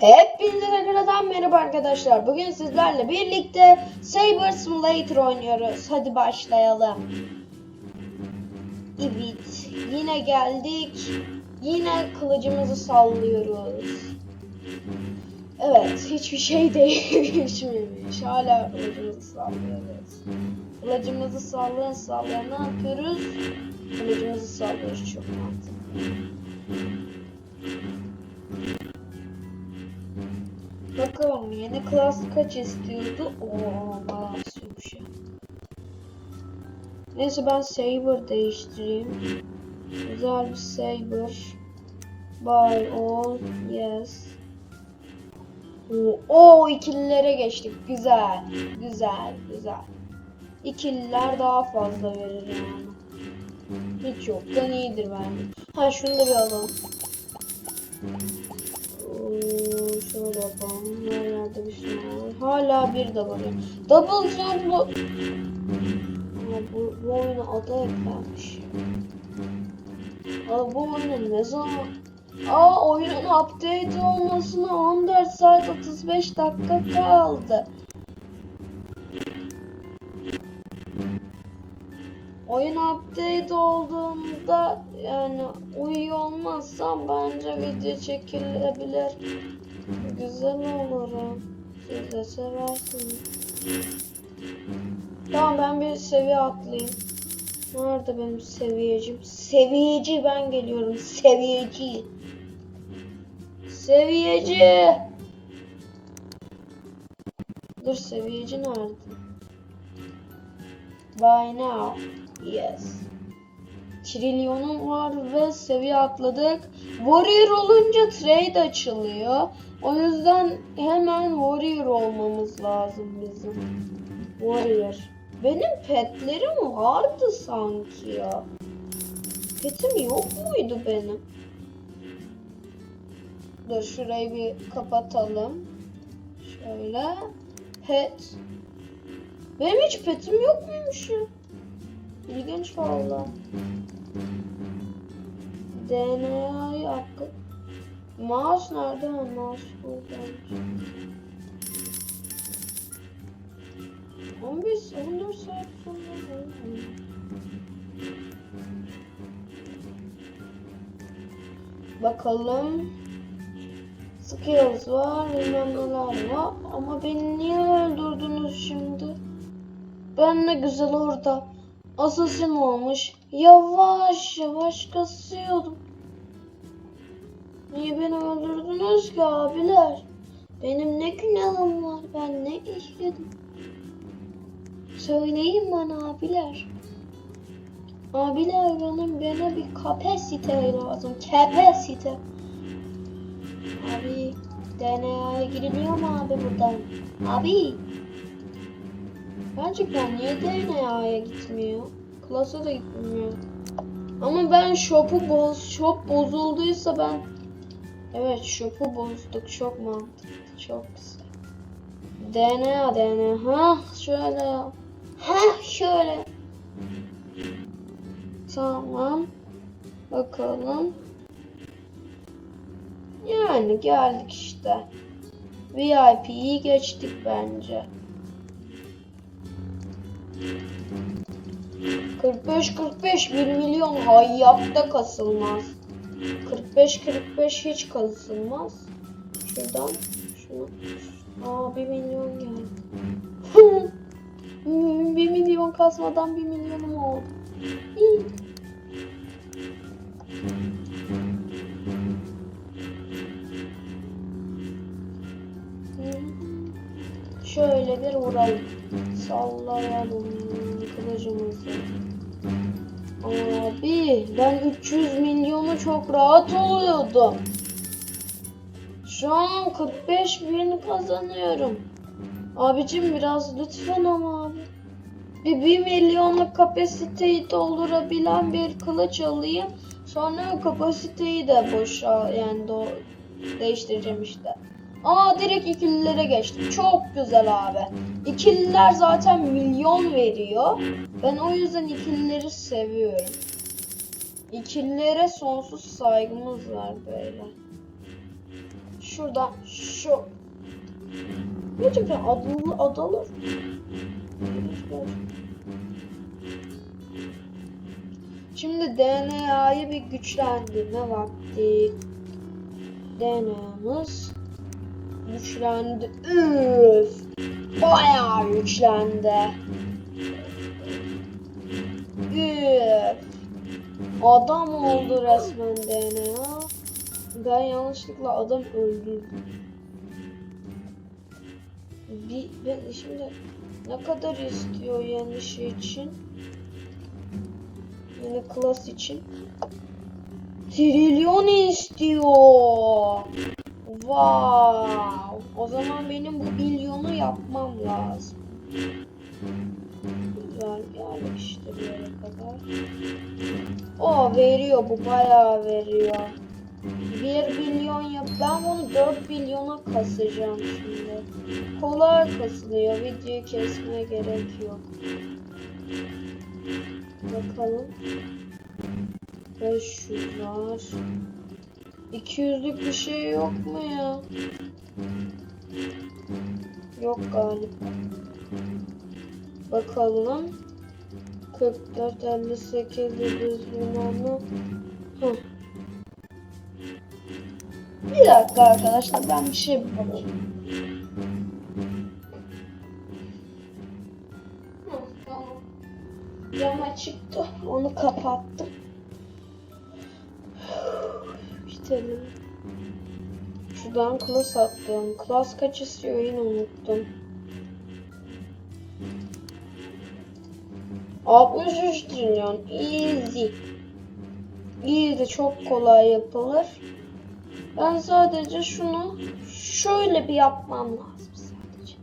Hepinize tekrardan merhaba arkadaşlar. Bugün sizlerle birlikte Saber Simulator oynuyoruz. Hadi başlayalım. Evet, yine geldik. Yine kılıcımızı sallıyoruz. Evet, hiçbir şey değişmemiş. Hala kılıcımızı sallıyoruz. Kılıcımızı sallaya sallaya ne yapıyoruz? Kılıcımızı sallıyoruz çok mantıklı. Bakalım yeni klas kaç istiyordu? Oo bayağı istiyormuş ya. Neyse ben Saber değiştireyim. Güzel bir Saber. Buy all. Yes. Oo, oo ikililere geçtik. Güzel. Güzel. Güzel. İkililer daha fazla verir yani. Hiç yoktan iyidir bence. Ha şunu da bir alalım. Şöyle yapalım. Her yerde bir şey var. Hala bir de var. Double jump'lu... Ama bu, bu oyuna ada eklenmiş. Aa, bu oyunun ne zaman... Aa oyunun update olmasına 14 saat 35 dakika kaldı. Oyun update olduğunda yani uyuyor olmazsam bence video çekilebilir. Güzel olur. ha. Siz de seversiniz. Tamam ben bir seviye atlayayım. Nerede benim seviyecim? Seviyeci ben geliyorum. Seviyeci. Seviyeci. Dur seviyeci nerede? By now. Yes. Trilyonum var ve seviye atladık. Warrior olunca trade açılıyor. O yüzden hemen Warrior olmamız lazım bizim. Warrior. Benim petlerim vardı sanki ya. Petim yok muydu benim? Dur şurayı bir kapatalım. Şöyle. Pet. Benim hiç petim yok muymuş ya? İlginç valla. DNA'yı hakkı... Mouse nerede? Ha, mouse buradaymış. 15, 14 saat sonra. Bakalım. Skills var, bilmem neler var. Ama beni niye öldürdünüz şimdi? Ben ne güzel orada. Asasin olmuş. Yavaş yavaş kasıyordum. Niye beni öldürdünüz ki abiler? Benim ne günahım var? Ben ne işledim? Söyleyin bana abiler. Abiler benim bana bir kapasite lazım. Kapasite. Abi DNA'ya giriliyor mu abi buradan? Abi. Gerçekten niye DNA'ya gitmiyor? Klasa da gitmiyor. Ama ben shop'u boz, shop bozulduysa ben Evet shop'u bozduk çok mantıklı çok güzel. DNA DNA ha şöyle ha şöyle. Tamam. Bakalım. Yani geldik işte. VIP'yi geçtik bence. 45 45 1 milyon hayatta kasılmaz. 45 45 hiç kasılmaz. Şuradan şunu. Aa 1 milyon geldi. 1 milyon kasmadan 1 milyonum oldu. Şöyle bir vuralım. Sallayalım kılıcımızı. Abi ben 300 milyonu çok rahat oluyordum. Şu an 45 bin kazanıyorum. Abicim biraz lütfen ama abi. Bir 1 milyonluk kapasiteyi doldurabilen bir kılıç alayım. Sonra kapasiteyi de boşa yani do değiştireceğim işte. Aa direkt ikililere geçtim. Çok güzel abi. İkililer zaten milyon veriyor. Ben o yüzden ikilileri seviyorum. İkililere sonsuz saygımız var böyle. şuradan şu. Gerçekten adalı adalı. Şimdi DNA'yı bir güçlendirme vakti. DNA'mız güçlendi. Üf! Bayağı güçlendi. Üf! Adam oldu resmen DNA. Ben yanlışlıkla adam öldürdüm. Bir, ben şimdi ne kadar istiyor yeni şey için? Yeni klas için. Trilyon istiyor. Wow. O zaman benim bu milyonu yapmam lazım. Güzel bir yere kadar. O veriyor bu bayağı veriyor. 1 milyon yap. Ben bunu 4 milyona kasacağım şimdi. Kolay kasılıyor. Videoyu kesmeye gerek yok. Bakalım. 500 var. 200'lük bir şey yok mu ya? Yok galiba. Bakalım. 44, 58, 700 bin Heh. Bir dakika arkadaşlar ben bir şey tamam. Cama çıktı. Onu kapattım. Bitelim. Şuradan klas attım. Klas kaç istiyor yine unuttum. 63 trilyon. Easy. Easy çok kolay yapılır. Ben sadece şunu şöyle bir yapmam lazım sadece.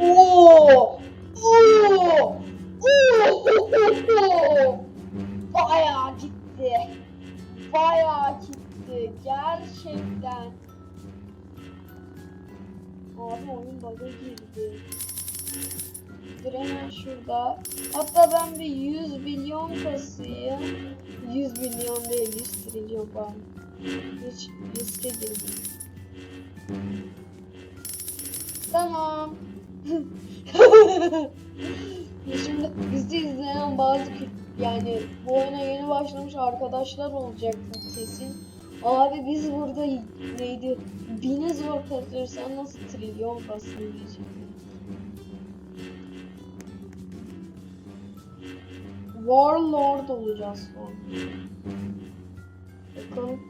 Oo! Oo! Oo! Bayağı gitti. Bayağı gitti. Gerçekten. Abi oyun bug'a girdi. Dur hemen şurada. Hatta ben bir 100 milyon kasayım. 100 milyon değil 100 trilyon pardon. Hiç riske girdim. Tamam. Şimdi bizi izleyen bazı yani bu oyuna yeni başlamış arkadaşlar olacak kesin. Abi biz burada neydi? Bini zor kasıyoruz. Sen nasıl trilyon kasın diyeceğim. Warlord olacağız sonra. Bakalım.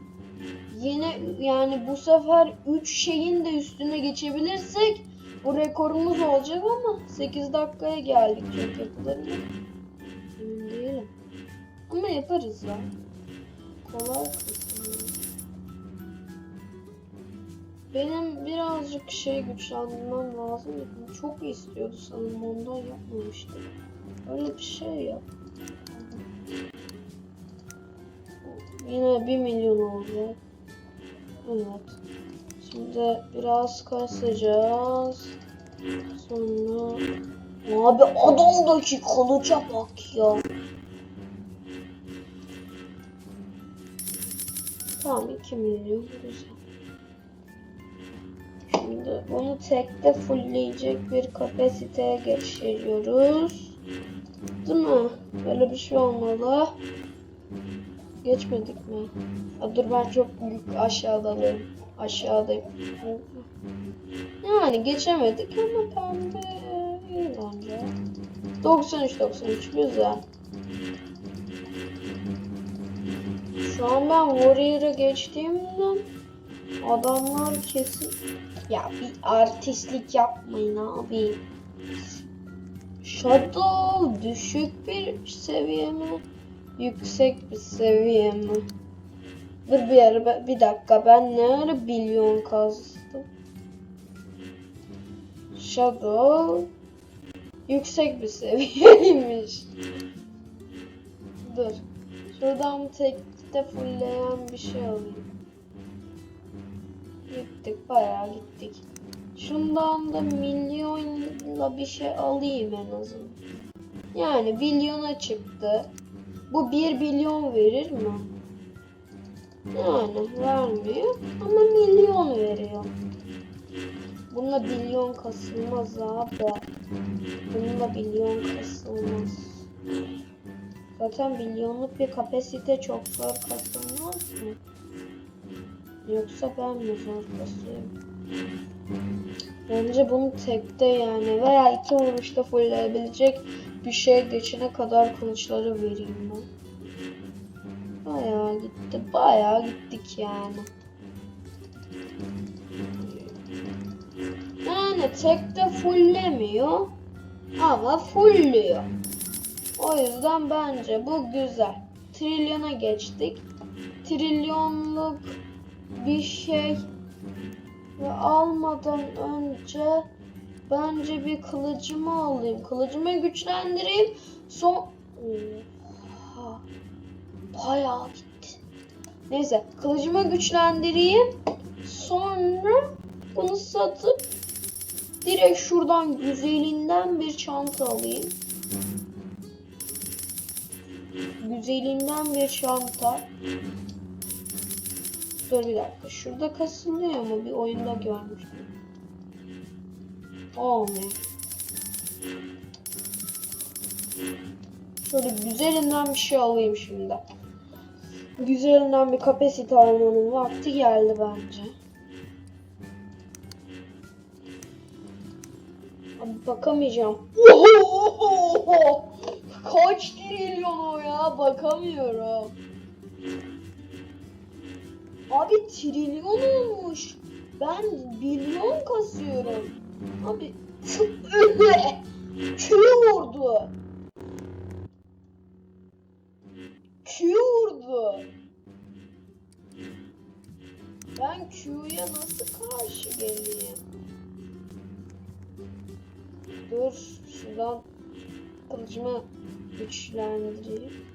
Yine yani bu sefer 3 şeyin de üstüne geçebilirsek bu rekorumuz olacak ama 8 dakikaya geldik çok değilim. Ama yaparız ya. Kolay kısmı. Benim birazcık şey güçlendirmem lazım. Çok istiyordu sanırım ondan yapmamıştım. Öyle bir şey yap. Yine 1 milyon oldu. Evet. Şimdi biraz kasacağız. Sonra... Abi adamdaki kalıca bak ya. 2 milyon güzel. Şimdi bunu tekte fullleyecek bir kapasiteye geçiriyoruz. Değil mi? Böyle bir şey olmalı. Geçmedik mi? Ya dur ben çok büyük aşağıdayım. Aşağıdayım. Yani geçemedik ama ben de iyi bence. 93 93 güzel. Şu an ben Warrior'a geçtiğimden adamlar kesin ya bir artistlik yapmayın abi. Shadow düşük bir seviye mi? Yüksek bir seviye mi? Dur bir ara bir dakika ben ne ara milyon kazdım? Shadow yüksek bir seviyeymiş. Dur. Şuradan tekte fullleyen bir şey alayım. Gittik bayağı gittik. Şundan da milyonla bir şey alayım en azından. Yani milyona çıktı. Bu 1 milyon verir mi? Yani vermiyor ama milyon veriyor. Bununla milyon kasılmaz abi. Bununla milyon kasılmaz. Zaten milyonluk bir kapasite çok zor kasılmaz mı? Yoksa ben mi zor kasıyorum? Bence bunu tekte yani veya iki vuruşta fullleyebilecek bir şey geçene kadar kılıçları vereyim ben. Bayağı gitti, bayağı gittik yani. Yani tekte fulllemiyor ama fullüyor. O yüzden bence bu güzel. Trilyona geçtik. Trilyonluk bir şey ve almadan önce bence bir kılıcımı alayım. Kılıcımı güçlendireyim. Son... Oha. Bayağı gitti. Neyse kılıcımı güçlendireyim. Sonra bunu satıp direkt şuradan güzelinden bir çanta alayım. Güzelinden bir çanta. Dur bir dakika. Şurada kasılıyor mu? Bir oyunda görmüştüm. Olmuyor. Şöyle güzelinden bir şey alayım şimdi. Güzelinden bir kapasite almanın vakti geldi bence. Bakamayacağım. Kaç trilyon o ya? Bakamıyorum. Abi trilyon olmuş. Ben milyon kasıyorum. Abi Q vurdu. Q vurdu. Ben Q'ya nasıl karşı geleyim? Dur şuradan kılıcımı güçlendireyim.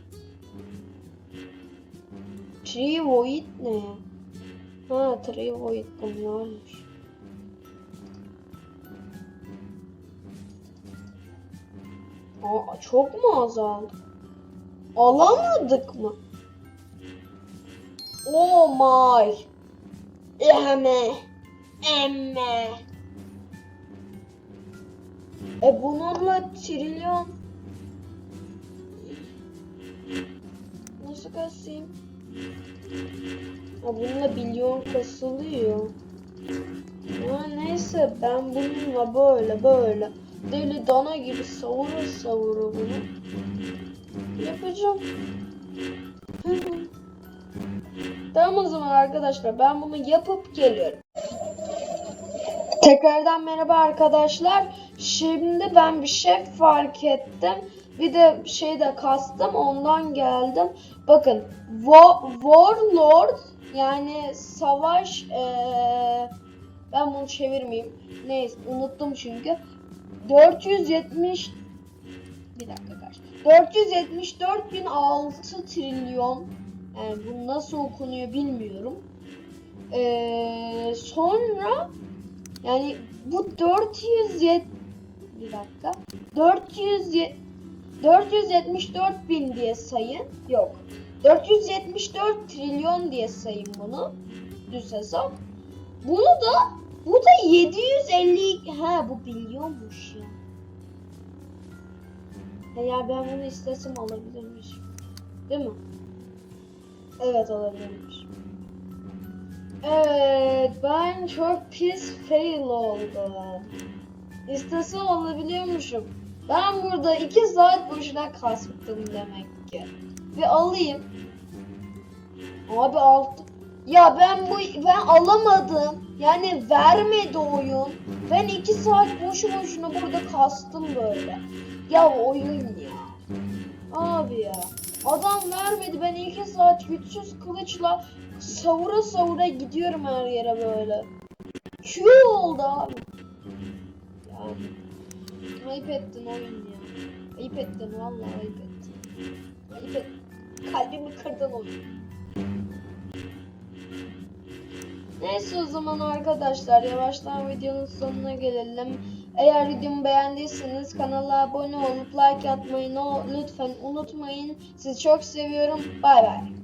Tree Void ne? Ha Tree Void bunlarmış. Aa, çok mu azaldı? Alamadık mı? Oh my. Emme. Emme. E bununla trilyon. Nasıl kasayım? Ha bununla milyon kasılıyor. Ya neyse ben bununla böyle böyle deli dana gibi savura savura bunu yapacağım. tamam o zaman arkadaşlar ben bunu yapıp geliyorum. Tekrardan merhaba arkadaşlar. Şimdi ben bir şey fark ettim. Bir de şey de kastım ondan geldim. Bakın Wa- Warlord yani savaş eee, ben bunu çevirmeyeyim. Neyse unuttum çünkü. 470 bir dakika kaç. 474.006 trilyon yani bu nasıl okunuyor bilmiyorum. Eee, sonra yani bu 407 bir dakika. 407 474 bin diye sayın. Yok. 474 trilyon diye sayın bunu. Düz hesap. Bunu da bu da 750 ha bu milyonmuş ya. Ya ben bunu istesem alabilirmiş. Değil mi? Evet alabilirmiş. Evet ben çok pis fail oldum. İstesem alabiliyormuşum. Ben burada 2 saat boşuna kasmıştım demek ki. Ve alayım. Abi altı. Ya ben bu ben alamadım. Yani vermedi oyun. Ben 2 saat boşu boşuna burada kastım böyle. Ya oyun ya. Abi ya. Adam vermedi. Ben 2 saat güçsüz kılıçla savura savura gidiyorum her yere böyle. Q oldu abi. Yani. Ayıp ettin oyun ya. Ayıp ettin vallahi ayıp ettin. Ayıp ettin. Kalbimi kırdın oyun. Neyse o zaman arkadaşlar yavaştan videonun sonuna gelelim. Eğer videomu beğendiyseniz kanala abone olup like atmayı lütfen unutmayın. Sizi çok seviyorum. Bay bay.